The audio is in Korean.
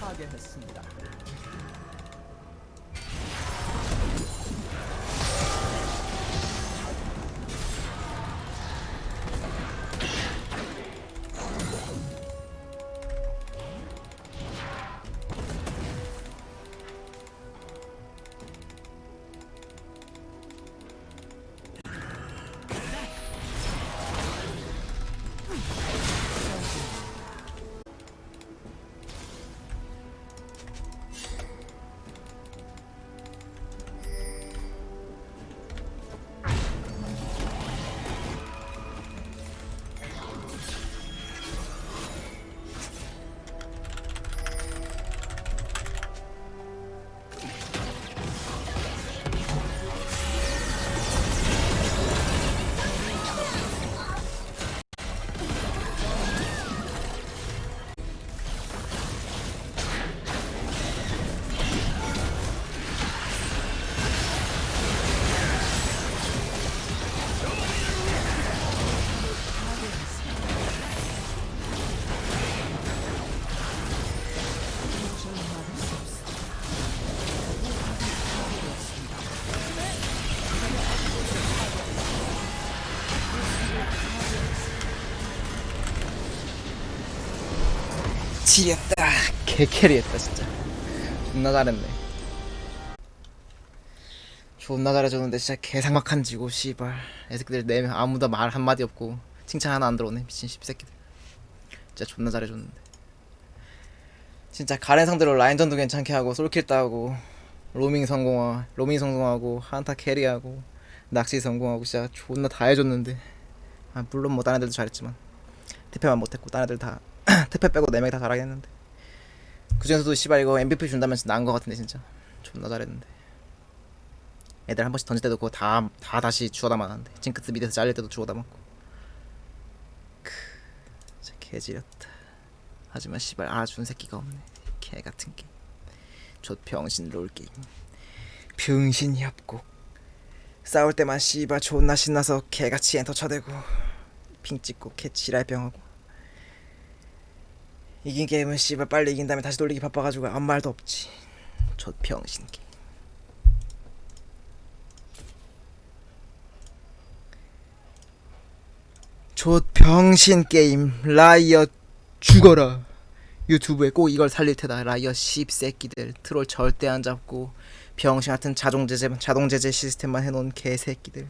파괴했습니다. 지렸다. 개캐리했다 진짜. 존나 잘했네. 존나 잘해줬는데 진짜 개상막한 지고 씨발. 애새끼들 네명 아무도 말 한마디 없고 칭찬 하나 안 들어오네 미친 씹새끼들. 진짜 존나 잘해줬는데. 진짜 가렌 상대로 라인전도 괜찮게 하고 솔킬 따고 로밍 성공하 로밍 성공하고 한타 캐리하고 낚시 성공하고 진짜 존나 다 해줬는데. 아 물론 뭐 다른 애들도 잘했지만. 대패만 못했고 다른 애들 다 태페 빼고 4명이 다 잘하긴 했는데. 그중에서도 씨발 이거 MVP 준다면 나은 것 같은데 진짜. 존나 잘했는데. 애들 한 번씩 던질 때도 그거 다, 다 다시 주워 담았는데. 징크스 미드에서 잘릴 때도 주워 담았고. 크 진짜 개지렸다. 하지만 씨발 알아주는 새끼가 없네. 개 같은 게임. 좆 병신 롤게임. 병신 협곡. 싸울 때만 씨발 존나 신나서 개같이 엔터 쳐대고 핑 찍고 개 지랄병하고 이긴 게임은 씨발 빨리 이긴 다음에 다시 돌리기 바빠가지고 아무 말도 없지. 저 병신 게임 저 병신 게임. 라이엇 죽어라. 유튜브에 꼭 이걸 살릴 테다. 라이엇 씹새끼들. 트롤 절대 안 잡고 병신 같은 자동 제재 자동 제재 시스템만 해놓은 개새끼들